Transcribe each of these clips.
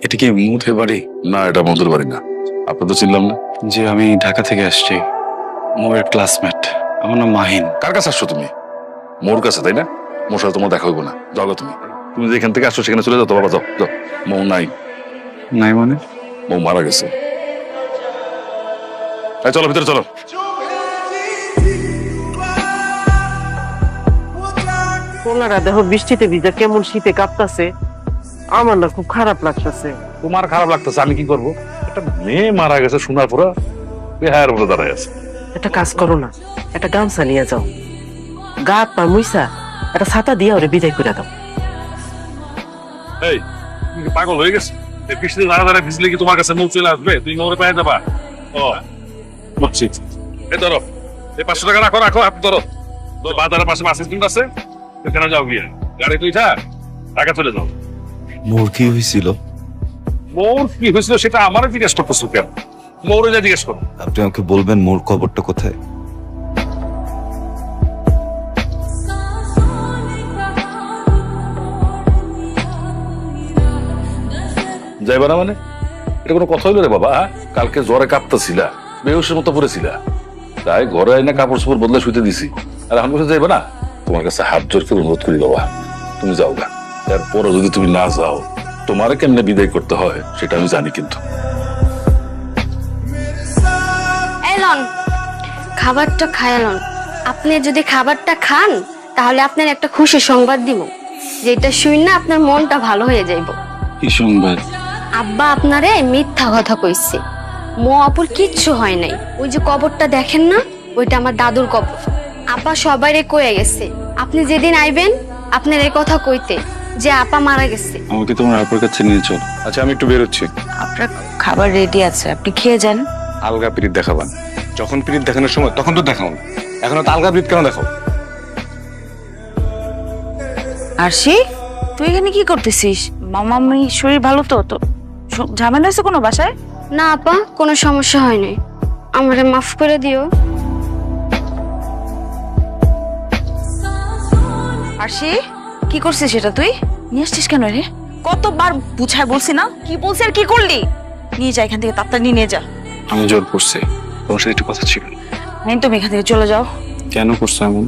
এটা কি মুথে বাড়ি? না এটা মধুর বাড়ি না। আপনি তো চিনলাম না। যে আমি ঢাকা থেকে আসছি। মোয়ের ক্লাসমেট। আমার নাম মাহিন। কার কাছে আসছো তুমি? মোর কাছে তাই না? মোর সাথে তোমার দেখা হইব না। যাও তুমি। তুমি যেখান থেকে আসছো সেখানে চলে যাও তো বাবা যাও যাও। মৌ নাই। নাই মানে? মৌ মারা গেছে। চলো ভিতরে চলো। পোলারা দেখো বৃষ্টিতে ভিজা কেমন শীতে কাঁপতাছে। আমার না খুব খারাপ লাগতেছে। তোমার খারাপ লাগতেছে আমি কি করব? একটা মেয়ে মারা গেছে শোনার পরে বেহায়ের বলে দাঁড়ায় আছে। একটা কাজ করো না একটা গামছা নিয়ে যাও। গা পা মুইসা একটা ছাতা দিয়ে ওরে বিদায় করে দাও। এই তুমি পাগল হয়ে গেছে? বৃষ্টিতে দাঁড়া দাঁড়া ভিজলে কি তোমার কাছে মৌ চলে আসবে? তুমি মৌরে পায়ে যাবা ও বুঝছি। এই ধরো এই পাঁচশো টাকা রাখো রাখো আপনি ধরো। বাজারের পাশে বাস স্ট্যান্ড আছে ওখানে যাও গিয়ে। গাড়ি তুই থাক টাকা চলে যাও মোর কি হয়েছিল মৌর কি হয়েছিল সেটা আমারও জিজ্ঞেস করতেছো কেন? মৌরে যা জিজ্ঞেস করো। আপনি আমাকে বলবেন মোর কবরটা কোথায়? যাইবা না মানে? এটা কোনো কথা হইল রে বাবা হ্যাঁ? কালকে জ্বরে কাঁপতেছিলা বেহুশের মতো পড়েছিলা। তাই ঘরে আইনা কাপড় চোপড় বদলে শুতে দিছি। আর এখন বসে যাইবা না? তোমার কাছে হাত জোর করে অনুরোধ করি বাবা তুমি যাও গা। এরপরও যদি তুমি না যাও তোমার কেমনে বিদায় করতে হয় সেটা আমি জানি কিন্তু। এলন খাবারটা খায়ালন আপনি যদি খাবারটা খান তাহলে আপনার একটা খুশি সংবাদ দিব। যেটা শুই না আপনার মনটা ভালো হয়ে যাইব। কি সংবাদ? আব্বা আপনারে মিথ্যা কথা কইছে। মো আপুর কিচ্ছু হয় নাই। ওই যে কবরটা দেখেন না ওইটা আমার দাদুর কবর। আপা সবাইরে কয়ে গেছে আপনি যেদিন আইবেন আপনার এই কথা কইতে। যে আপা মারা গেছে। আমাকে তোমার আপুর কাছে নিয়ে চল। আচ্ছা আমি একটু বেরোচ্ছি। আপনার খাবার রেডি আছে আপনি খেয়ে যান। আলগা পিরিত দেখাবান। যখন পিরিত দেখানোর সময় তখন তো দেখাও না। এখন তো আলগা পিরিত কেন দেখাও? আরশি তুই এখানে কি করতেছিস? মামা মামামি শরীর ভালো তো? তো ঝামেলা হয়েছে কোনো বাসায়? না আপা কোনো সমস্যা হয়নি। আমারে মাফ করে দিও। আরশি? কি করছিস সেটা তুই? নিয়ে আসছিস কেন রে কতবার বুঝায় বলছি না? কি বলছি আর কি করলি? নিয়ে যা এখান থেকে তাড়াতাড়ি নিয়ে যা। আমি জোর করছি। তোমার সাথে একটু কথা ছিল। আমি তুমি এখান থেকে চলে যাও। কেন করছ এমন?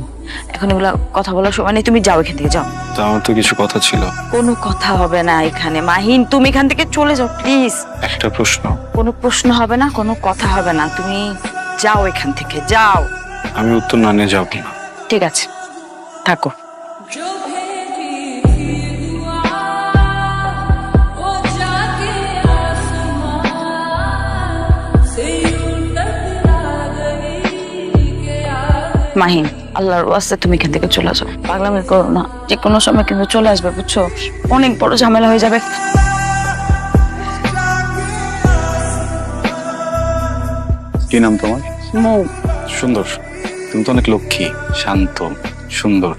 এখন এগুলা কথা বলার সময় নেই তুমি যাও এখান থেকে যাও। তো আমার তো কিছু কথা ছিল। কোনো কথা হবে না এখানে। মাহিন তুমি এখান থেকে চলে যাও প্লিজ। একটা প্রশ্ন। কোনো প্রশ্ন হবে না কোনো কথা হবে না। তুমি যাও এখান থেকে যাও। আমি উত্তর না নিয়ে যাব না। ঠিক আছে থাকো। মাহিন আল্লাহর ওয়াস্তে তুমি এখান থেকে চলে যাও পাগলামি করো না। যে কোনো সময় কিন্তু চলে আসবে বুঝছ? অনেক বড় ঝামেলা হয়ে যাবে। কি নাম তোমার? মৌ। সুন্দর। তুমি তো অনেক লক্ষ্মী শান্ত সুন্দর।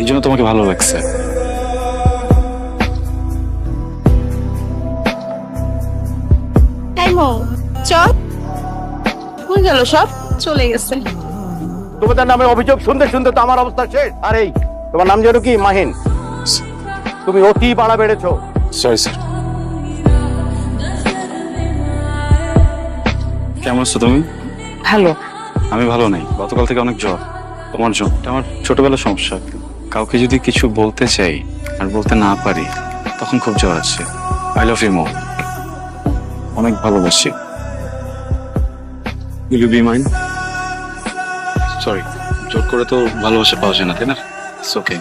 এই জন্য তোমাকে ভালো লাগছে। তাই মো চল। কই গেল সব? চলে গেছে। তোমাদের নামে অভিযোগ শুনতে শুনতে তো আমার অবস্থা শেষ। আর এই তোমার নাম যেন কি? মাহিন। তুমি অতি বাড়া বেড়েছো। সরি স্যার কেমন আছো তুমি? ভালো। আমি ভালো নেই। গতকাল থেকে অনেক জ্বর। তোমার জ্বর। আমার ছোটবেলার সমস্যা। কাউকে যদি কিছু বলতে চাই আর বলতে না পারি তখন খুব জ্বর আসছে আই লাভ ইউ মো অনেক ভালোবাসি। Will you be mine sorry জোর করে তো ভালোবাসা পাওয়া যায় না তাই না? ইটস ওকে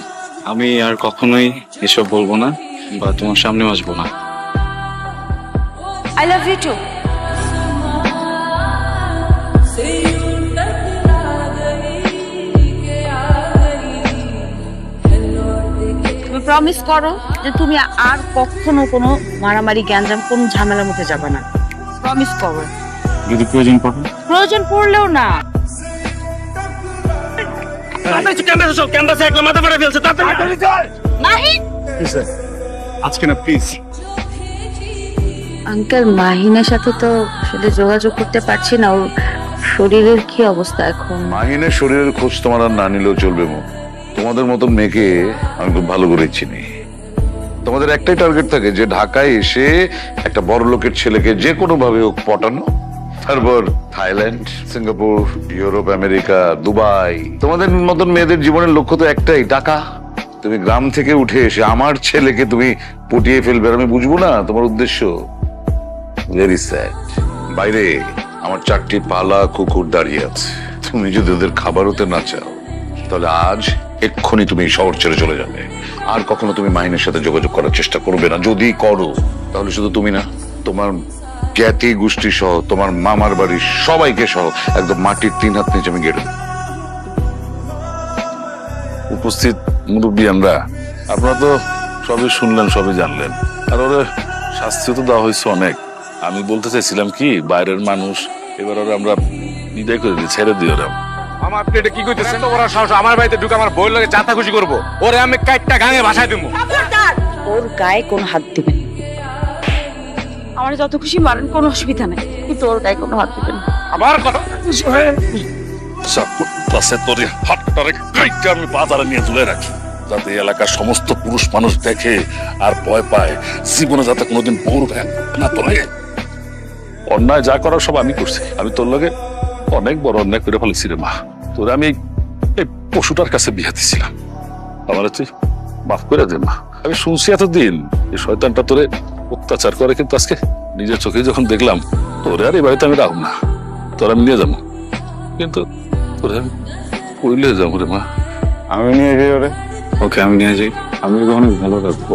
আমি আর কখনোই এসব বলব না বা তোমার সামনেও আসব না। I love you too promise করো যে তুমি আর কখনো কোনো মারামারি গ্যাঞ্জাম কোন ঝামেলার মধ্যে যাবে না। প্রমিস করো। যদি প্রয়োজন পড়ে? প্রয়োজন পড়লেও না। মাহিন! আজকে না প্লিজ আঙ্কেল মাহিনের সাথে তো আসলে যোগাযোগ করতে পারছি না ওর শরীরের কি অবস্থা এখন? মাহিনের শরীরের খোঁজ তোমার আর না নিলেও চলবে মো তোমাদের মতন মেয়েকে আমি খুব ভালো করে চিনি। তোমাদের একটাই টার্গেট থাকে যে ঢাকায় এসে একটা বড় লোকের ছেলেকে যে কোনো ভাবে হোক পটানো তারপর Thailand, Singapore, Europe, America, Dubai. তোমাদের মতন মেয়েদের জীবনের লক্ষ্য তো একটাই, টাকা। তুমি গ্রাম থেকে উঠে এসে আমার ছেলেকে তুমি পটিয়ে ফেলবে আমি বুঝব না তোমার উদ্দেশ্য। ভেরি স্যাড বাইরে আমার চারটি পালা কুকুর দাঁড়িয়ে আছে। তুমি যদি ওদের খাবার হতে না চাও, তাহলে আজ এক্ষুনি তুমি শহর ছেড়ে চলে যাবে। আর কখনো তুমি মাহিনের সাথে যোগাযোগ করার চেষ্টা করবে না। যদি করো, তাহলে শুধু তুমি না, তোমার জ্ঞাতি গোষ্ঠী সহ তোমার মামার বাড়ির সবাইকে সহ একদম মাটির তিন হাত নিচে আমি দেব। উপস্থিত মুরব্বী আমরা আপনারা তো সবই শুনলেন সবই জানলেন। আর ওরে শাস্তি তো দেওয়া হয়েছে অনেক। আমি বলতে চাইছিলাম কি বাইরের মানুষ এবার ওরা আমরা বিদায় করে দিই ছেড়ে দিই ওরা। আমার আপনি এটা কি কইতেছেন? তো ওরা সাহস আমার বাড়িতে ঢুকে আমার বই লাগে চাতা খুশি করব। ওরে আমি কাইটটা গাঙে ভাষায় দিব ওর গায়ে কোনো হাত দিবেন না। আমার যত খুশি মারেন, কোনো অসুবিধা নেই। কিন্তু ওর কোনো হাত দিবেন না। আবার কথা হাতটারে কাইটটা আমি বাজারে নিয়ে তুলে রাখি, যাতে এলাকার সমস্ত পুরুষ মানুষ দেখে আর ভয় পায়, জীবনে যাতে কোনোদিন না অন্যায় যা সব আমি করছি, আমি তোর লগে অনেক বড় অন্যায় করে ফেলেছি রে মা। তোরে আমি এই- পশুটার কাছে বিয়ে দিছিলাম আমার মাফ করে দে মা। আমি শুনছি এতদিন, এই শয়তানটা তোরে অত্যাচার করে কিন্তু আজকে নিজের চোখে যখন দেখলাম তোরে আর এই বাড়িতে আমি রাখব না। তোর আমি নিয়ে যাব। কিন্তু তোরে আমি কইলে যাব রে মা। আমি নিয়ে যাই ওরে। ওকে আমি নিয়ে যাই। আমি অনেক ভালো রাখব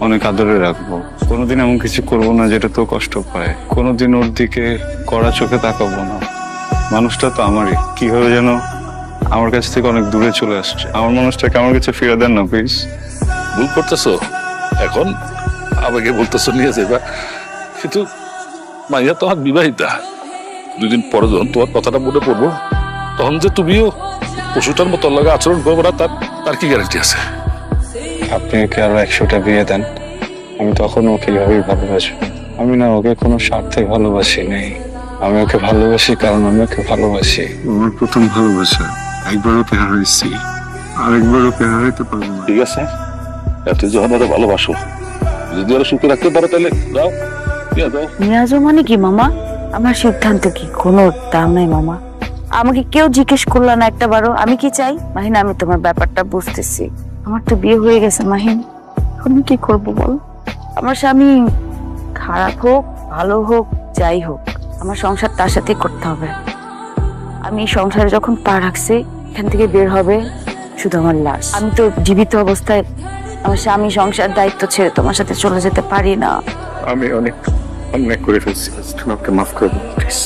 অনেক আদরে রাখব। কোনোদিন এমন কিছু করব না যেটা তো কষ্ট পায়। কোনোদিন ওর দিকে কড়া চোখে তাকাবো না। মানুষটা তো আমারই। কীভাবে যেন আমার কাছ থেকে অনেক দূরে চলে আসছে। আমার মানুষটাকে আমার কাছে ফিরে দেন না প্লিজ ভুল করতেছো। এখন আমাকে বলতেছো নিয়ে যাবা কিন্তু মাইয়া তোমার বিবাহিতা। দুদিন পরে যখন তোমার কথাটা মনে পড়ব তখন যে তুমিও পশুটার মতো লাগে আচরণ করব না তার তার কি গ্যারান্টি আছে? আপনি ওকে আরও একশোটা বিয়ে দেন? আমি তখন ওকে এভাবেই ভালোবাসবো আমি না ওকে কোনো স্বার্থে ভালোবাসি নেই। আমি ওকে ভালোবাসি কারণ আমি ওকে ভালোবাসি। আমার প্রথম ভালোবাসা একবার ওকে হারাইছি আরেকবার ওকে হারাইতে পারব না। ঠিক আছে? এত যখন ওরা ভালোবাসো যদি সুখে রাখতে পারো তাহলে দাও। নিয়ে দাও। নিয়াজও মানে কি, মামা? আমার সিদ্ধান্ত কি? কোনো দাম নাই, মামা। আমাকে কেউ জিজ্ঞেস করল না একটা বারো আমি কি চাই? মাহিন, আমি তোমার ব্যাপারটা বুঝতেছি। আমার তো বিয়ে হয়ে গেছে, মাহিন। আমি কি করব বল? আমার স্বামী খারাপ হোক, ভালো হোক, যাই হোক, আমার সংসার তার সাথে করতে হবে। আমি সংসারে যখন পা রাখছি, এখান থেকে বের হবে শুধু আমার লাশ। আমি তো জীবিত অবস্থায় আমার স্বামী সংসার দায়িত্ব ছেড়ে তোমার সাথে চলে যেতে পারি না। আমি অনেক অনেক করে ফেলছি। তুমি আমাকে মাফ করে দিন প্লিজ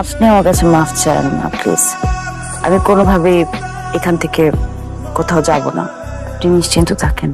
আপনি আমার কাছে মাফ চান না প্লিজ আমি কোনোভাবে এখান থেকে কোথাও যাব না। আপনি নিশ্চিন্ত থাকেন।